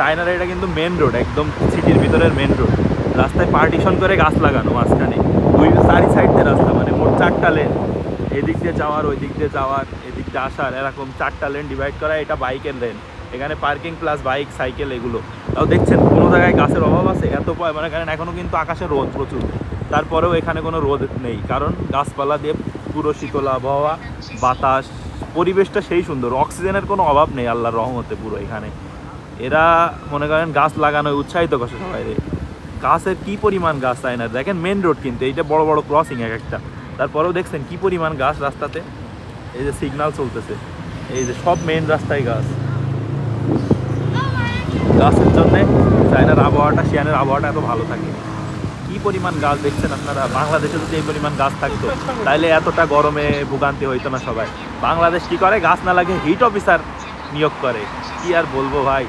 চায়নার এটা কিন্তু মেন রোড একদম সিটির ভিতরের মেন রোড রাস্তায় পার্টিশন করে গাছ লাগানো মাঝখানে। দুই চারি সাইড দিয়ে রাস্তা মানে মোট চারটা লেন এদিক দিয়ে যাওয়ার ওই দিক দিয়ে যাওয়ার, এদিক দিয়ে আসার, এরকম চারটা লেন ডিভাইড করা, এটা বাইকের লেন এখানে পার্কিং প্লাস বাইক সাইকেল এগুলো। তাও দেখছেন, কোনো জায়গায় গাছের অভাব আছে, এত প- মানে কারণ এখনও কিন্তু আকাশে রোদ প্রচুর। তারপরেও এখানে কোনো রোদ নেই, কারণ গাছপালা দিয়ে পুরো শীতল আবহাওয়া, বাতাস, পরিবেশটা সেই সুন্দর। অক্সিজেনের কোনো অভাব নেই, আল্লাহর রহমতে পুরো এখানে। এরা, মনে করেন, গাছ লাগানোয় উৎসাহিত করছে সবাই গাছের কি পরিমাণ গাছ তাই না দেখেন মেন রোড কিন্তু, এইটা বড় বড় ক্রসিং এক একটা। তারপরেও দেখছেন কি পরিমাণ গাছ রাস্তাতে? এই যে সিগন্যাল চলতেছে। এই যে সব মেন রাস্তায় গাছ। গাছের জন্যে চায়নার আবহাওয়াটা শিয়ানের আবহাওয়াটা এত ভালো থাকে। কি পরিমাণ গাছ দেখছেন আপনারা? বাংলাদেশে যদি এই পরিমাণ গাছ থাকতো তাহলে এতটা গরমে ভোগান্তি হইতো না সবাই। বাংলাদেশ কি করে? গাছ না লাগে হিট অফিসার নিয়োগ করে। কি আর বলব ভাই?